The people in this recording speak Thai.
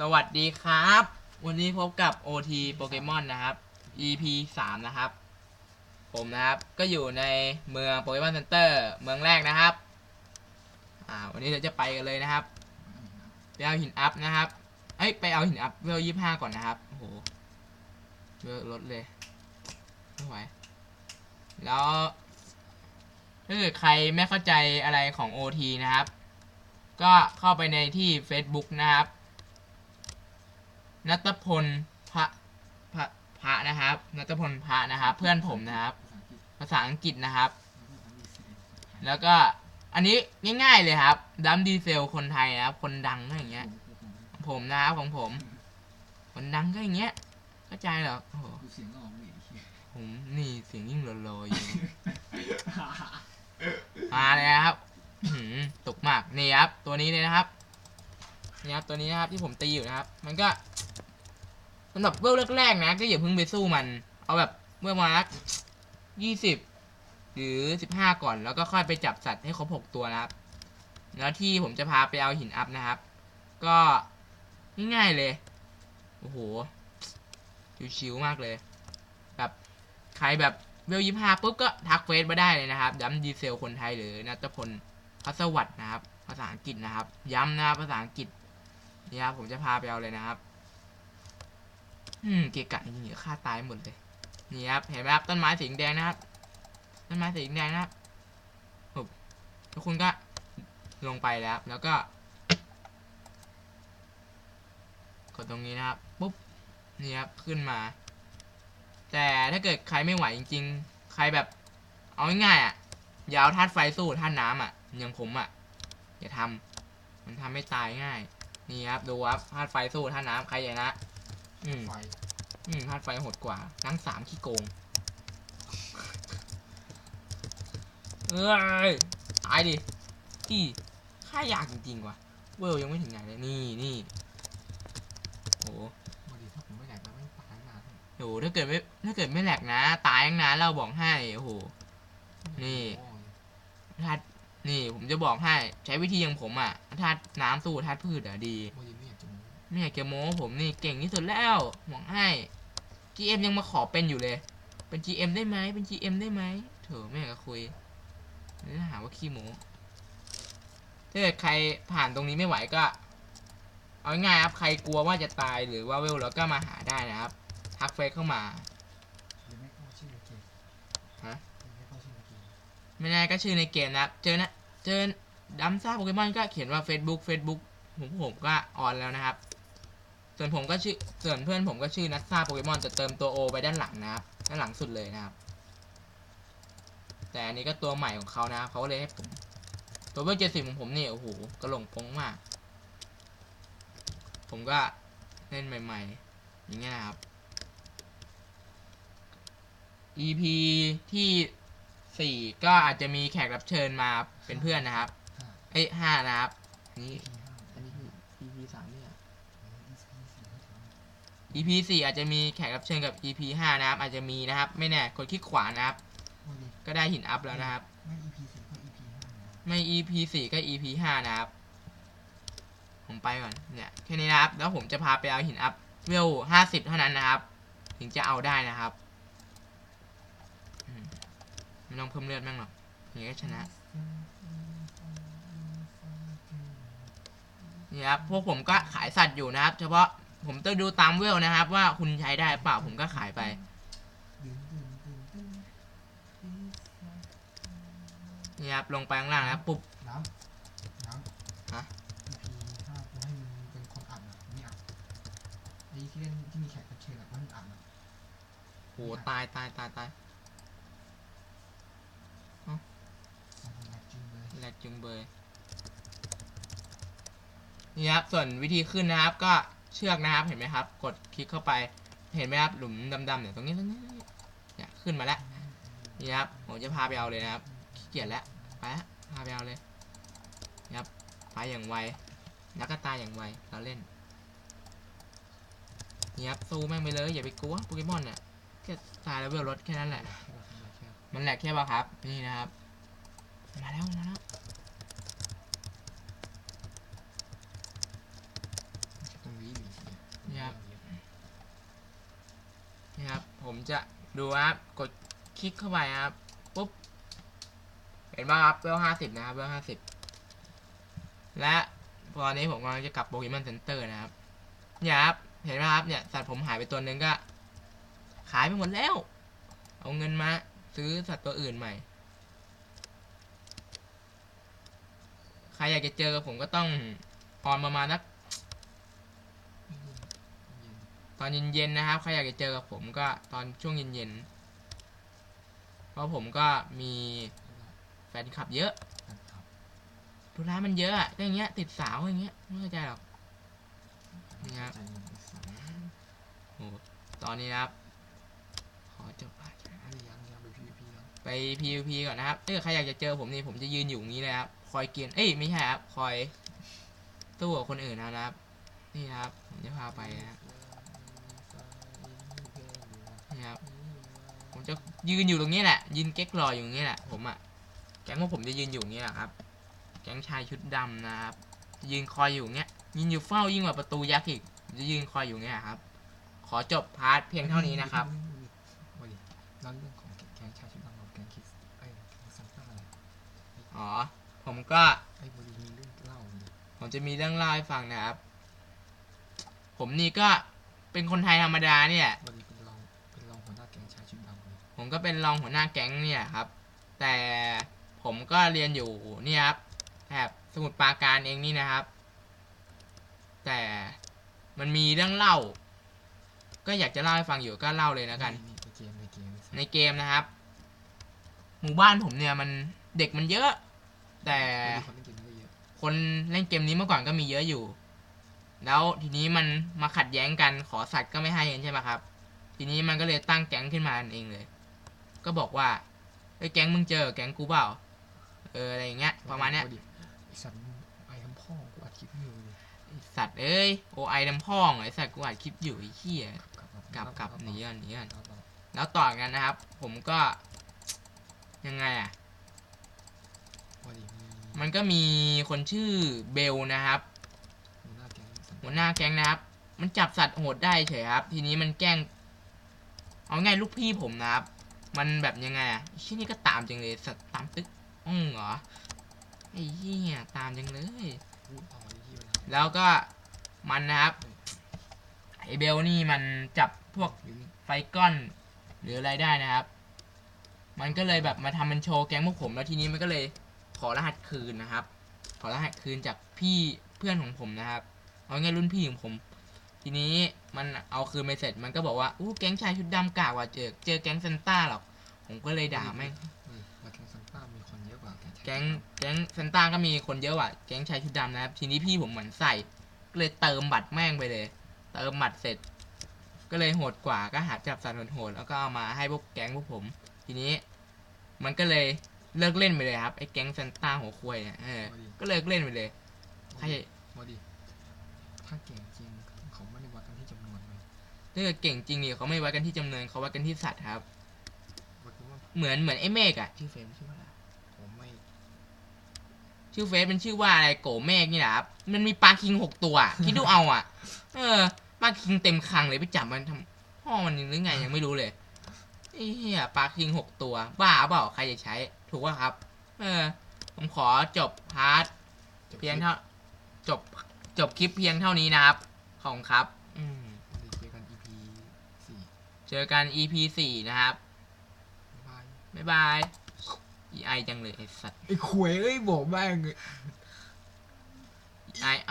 สวัสดีครับ วันนี้พบกับ OT โปเกมอนนะครับ EP 3 นะครับ ผมนะครับก็อยู่ในเมืองโปเกมอนเซ็นเตอร์เมืองแรกนะครับ อ่า วันนี้เราจะไปกันเลยนะครับ ไปเอาหินอัพนะครับเอ้ยไปเอาหินอัพเวลยี่ห้าก่อนนะครับโอ้โหเวลลดเลยไม่ไหวแล้วถ้าเกิดใครไม่เข้าใจอะไรของ OT นะครับ ก็เข้าไปในที่ Facebook นะครับ นัตพลพระพระพระนะครับ นัตพลพระนะครับ เพื่อนผมนะครับ ภาษาอังกฤษนะครับ แล้วก็อันนี้ง่ายๆเลยครับดัมดีเซลคนไทยนะครับ คนดังก็อย่างเงี้ย ผมนะครับของผม คนดังก็อย่างเงี้ยเข้าใจเหรอโอ้โหนี่เหี้ยผมนี่เสียงยิ่งโลๆอยู่มาเลยครับตกมากนี่ครับ ตัวนี้เลยนะครับนี่ครับตัวนี้นะครับที่ผมตีอยู่นะครับ มันก็ สำหรับเวลแรกๆนะ ก็อย่าเพิ่งไปสู้มัน เอาแบบเมื่อมายี่สิบหรือสิบห้าก่อนแล้วก็ค่อยไปจับสัตว์ให้ครบหกตัวนะครับ แล้วที่ผมจะพาไปเอาหินอัพนะครับ ก็ง่ายๆเลย โอ้โห ชิวๆมากเลย แบบใครแบบเวลยี่ห้าปุ๊บก็ทักเฟซมาได้เลยนะครับ ย้ำดีเซลคนไทยหรือนัตพลพัสวัตรนะครับ ภาษาอังกฤษนะครับ ย้ำนะครับภาษาอังกฤษนี่ครับผมจะพาไปเอาเลยนะครับ อืมเกะกะจริงๆฆ่าตายหมดเลย นี่ครับ เห็นไหมครับต้นไม้สีแดงนะครับ ต้นไม้สีแดงนะครับปุ๊บแล้วคุณก็ลงไปแล้ว แล้วก็ กดตรงนี้นะครับ ปุ๊บ นี่ครับ ขึ้นมา แต่ถ้าเกิดใครไม่ไหวจริง ๆ ใครแบบ เอาง่ายๆอะ ยาวธาตุไฟสู้ธาตุน้ำอะ อย่างผมอะ อย่าทำมันทำให้ตายง่าย นี่ครับ ดูครับธาตุไฟสู้ธาตุน้ำใครใหญ่นะ อืมไฟอืมธาตุไฟโหดกว่าทั้งสามขี้โกง เอ้ย ตายดิอีข้ายากจริงๆว่ะ เวลยังไม่ถึงไหนเลย นี่นี่โหมาดิถ้าผมไม่แหลกแล้วไม่ตายนานโหถ้าเกิดไม่ถ้าเกิดไม่แหลกนะ ตายตั้งนานเราบอกให้โอ้โห นี่โอ้ยธาตุนี่ผมจะบอกให้ใช้วิธีอย่างผมอะธาตุน้ำสู้ธาตุพืชอะดีโมยิน ไม่อยากจะมูไม่อยากโม้ผมนี่เก่งที่สุดแล้วบอกให้ GM ยังมาขอเป็นอยู่เลย เป็น GM ได้ไหมเป็น GM ได้ไหมเถอะไม่อยากจะคุยนี่หาว่าขี้โม้ถ้าเกิดใครผ่านตรงนี้ไม่ไหวก็ เอาง่ายครับใครกลัวว่าจะตายหรือว่าเวลแล้วก็มาหาได้นะครับทักเฟซเข้ามาไม่เข้าชื่อในเกมฮะหรือได้กมไม่แน่ก็ชื่อในเกมนะครับ เจอนะ เจอดัมซ่าโปเกมอนก็เขียนว่า Facebook Facebook ผมผมก็ออนแล้วนะครับ ส่วนผมก็ชื่อส่วนเพื่อนผมก็ชื่อนัทซ่าโปเกมอนจะเติมตัวโอไปด้านหลังนะครับ ด้านหลังสุดเลยนะครับ แต่อันนี้ก็ตัวใหม่ของเขานะครับเขาก็เลยให้ผม ตัวเบอร์เจ็ดสิบของผมนี่โอ้โหกระหลงปงมาก ผมก็เล่นใหม่ ๆ อย่างเงี้ยนะครับ EP ที่สี่ก็อาจจะมีแขกรับเชิญมาเป็นเพื่อนนะครับห้าเอ้ยห้านะครับ นี่อันนี้คือ EP สามเนี่ย EP 4 อาจจะมีแขกรับเชิญกับ EP 5 นะครับ อาจจะมีนะครับ ไม่แน่กดคลิกขวานะครับโมยินก็ได้หินอัพแล้วนะครับ ไม่ EP สี่ก็ EP ห้านะไม่ EP 4 ก็ EP 5 นะครับ ผมไปก่อน เนี่ยแค่นี้นะครับ แล้วผมจะพาไปเอาหินอัพเวล50 เท่านั้นนะครับ ถึงจะเอาได้นะครับอืมไม่ต้องเพิ่มเลือดแม่งหรอกอย่างนี้ก็ชนะ นี่ครับ พวกผมก็ขายสัตว์อยู่นะครับ เฉพาะ ผมต้องดูตามเวลนะครับ ว่าคุณใช้ได้เปล่าผมก็ขายไปดึงดึงดึงดึงนี่ครับ ลงไปข้างล่างนะครับปุ๊บ น้ำน้ำฮะ EP ห้ากูให้มึงเป็นคนอัดนะไม่อัดไอ้ที่เล่นที่มีแขกรับเชิญอะว่ามึงอัดนะโหตายตายตายตายโอ้โหแหลกจริงเลยแหลกจุงเบยนี่ครับ ส่วนวิธีขึ้นนะครับ ก็ เชือกนะครับเห็นไหมครับ กดคลิกเข้าไปเห็นไหมครับหลุมดำๆเนี่ยตรงนี้ตรงนี้เนี่ยขึ้นมาแล้วนี่ครับผมจะพาไปเอาเลยนะครับขี้เกียจแล้วไปละพาไปเอาเลยนี่ครับไปอย่างไวแล้วก็ตายอย่างไวเราเล่นนี่ครับสู้แม่งไปเลยอย่าไปกลัวโปเกมอนเนี่ยแค่ตายแล้วเวลลดแค่นั้นแหละมันแหลกแค่ป่ะครับ นี่นะครับ มาแล้วมาแล้ว แค่ตรงนี้มี ผม จะดูครับกดคลิกเข้าไปครับปุ๊บเห็นป่ะครับเวลห้าสิบนะครับเวลห้าสิบและตอนนี้ผมกำลังจะกลับโปเกมอนเซ็นเตอร์นะครับเนี่ยครับเห็นไหมครับเนี่ยสัตว์ผมหายไปตัวหนึงก็ ขายไปหมดแล้ว เอาเงินมา ซื้อสัตว์ตัวอื่นใหม่ ใครอยากจะเจอกับผมก็ต้องออนประมาณนัก ตอนเย็นๆนะครับใครอยากจะเจอกับผมก็ตอนช่วงเย็นๆเพราะผมก็มีแฟนคลับเยอะธุระมันเยอะอะอย่างเงี้ย ติดสาวอย่างเงี้ยไม่เข้าใจหรอกนี่ครับโอ้ตอนนี้นะครับ ขอจบไปอันนี้ยังยังไปพีพียังไป PVP ก่อนนะครับถ้าเกิดใครอยากจะเจอผมนี่ผมจะยืนอยู่อย่างนี้เลยครับ คอยเกียนเอ้ยไม่ใช่ครับ คอยตู้กับคนอื่นนะครับ นี่ครับ ผมจะพาไปนะครับ นี่ครับ ผมจะยืนอยู่ตรงนี้แหละ ยืนเก๊กรออยู่ตรงนี้แหละ ผมอะแก๊งพวกผมจะยืนอยู่อย่างนี้แหละครับ แก๊งชายชุดดำนะครับจะยืนคอยอยู่อย่างเงี้ย ยืนอยู่เฝ้ายิ่งกว่าประตูยักษ์อีกผมจะยืนคอยอยู่อย่างเงี้ยครับ ขอจบพาร์ทเพียงเท่านี้นะครับวันนี้แล้วเรื่องของแก๊งชายชุดดำกับแก๊งคิสไอ้แก๊งซันต้าอะไรอ๋อ ผมก็ไอ้วันนี้มีเรื่องเล่าเนี่ยผมจะมีเรื่องเล่าให้ฟังนะครับ ผมนี่ก็เป็นคนไทยธรรมดาเนี่ย ผมก็เป็นรองหัวหน้าแก๊งเนี่ยครับ แต่ผมก็เรียนอยู่เนี่ยครับแถบสมุทรปราการเองนี่นะครับ แต่มันมีเรื่องเล่า ก็อยากจะเล่าให้ฟังอยู่ก็เล่าเลยแล้วกัน ในเกมในเกมในเกมนะครับ หมู่บ้านผมเนี่ยมันเด็กมันเยอะ แต่คนเล่นเกมก็เยอะคนเล่นเกมนี้เมื่อก่อนก็มีเยอะอยู่ แล้วทีนี้มันมาขัดแย้งกันขอสัตว์ก็ไม่ให้กันใช่ไหมครับ ทีนี้มันก็เลยตั้งแก๊งขึ้นมาเองเลย ก็บอกว่าไอ้ยแก๊งมึงเจอแก๊งกูเปล่าเอออะไรอย่างเงี้ยประมาณเนี้ยไอสัตว์ไอ้คำพ่อกูอัดคลิปอยู่เลยไอ้สัตว์เอ้ยโอไอดำพ่องไอ้สัตว์กูอัดคลิปอยู่ไอ้เหี้ยกลับกลับกลับหนีก่อนหนีก่อนกลับกลับแล้วต่อกันนะครับ ผมก็ยังไงอะวันนี้มีมันก็มีคนชื่อเบลนะครับหัวหน้าแก๊งซันหัวหน้าแก๊งนะครับ มันจับสัตว์โหดได้เฉยครับ ทีนี้มันแกล้ง เอาง่ายลูกพี่ผมนะครับ มันแบบยังไงอะไอ้ที่นี่ก็ตามจังเลยสัตว์ตามตึกอือเหรอไอ้เหี้ยตามจังเลย แล้วก็มันนะครับไอเบลนี่มันจับพวกไฟก้อน หรืออะไรได้นะครับ มันก็เลยแบบมาทำมันโชว์แก๊งพวกผมแล้วทีนี้มันก็เลยขอรหัสคืนนะครับ ขอรหัสคืนจากพี่เพื่อนของผมนะครับเอาง่ายรุ่นพี่ของผม ทีนี้มันเอาคืนไปเสร็จมันก็บอกว่าอู้แก๊งชายชุดดำกากว่าเจอเจอแก๊งเซนต้าหรอก ผมก็เลยด่าแม่งเออแล้วแก๊งซันต้ามีคนเยอะกว่าแก๊งชายแก๊งแก๊งเซนต้าก็มีคนเยอะกว่าแก๊งชายชุดดำนะครับ ทีนี้พี่ผมเหมือนใส่ก็เลยเติมบัตรแม่งไปเลย เติมบัตรเสร็จ ก็เลยโหดกว่าก็หาจับสัตว์โหดแล้วก็เอามาให้พวกแก๊งพวกผม ทีนี้ มันก็เลยเลิกเล่นไปเลยครับไอ้แก๊งเซนต้าหัวควยเนี่ยเออก็เลิกเล่นไปเลยใครมาดิถ้าเก่งจริง ถ้าเกิดเก่งจริงเนี่ยเขาไม่วัดกันที่จำนวนเขาวัดกันที่สัตว์ครับวัดกันว่าเหมือนเหมือนไอ้เมฆอะชื่อเฟซชื่อว่าอะไรผมไม่ชื่อเฟซเป็นชื่อว่าอะไรโกเมฆนี่แหละครับมันมีปลาคิงหกตัวอะ คิดดูเอาอะเออปลาคิงเต็มคลังเลยไปจับมันทำพ่อมันหรือไงยังไม่รู้เลยไอ้เหี้ยปลาคิงหกตัว บ้าเปล่าใครจะใช้ ถูกป่ะครับ เออ ผมขอจบพาร์ทจะเพียงเท่าจบจบคลิปเพียงเท่านี้นะครับ ขอบคุณครับ อืม มาดิเจอกัน EP สี่ เจอกัน EP สี่นะครับ บ๊ายบายบ๊ายบายอีไอจังเลยไอสัตว์ไอ้ขวยเอ้ยบอกแม่งอีไอเอ้า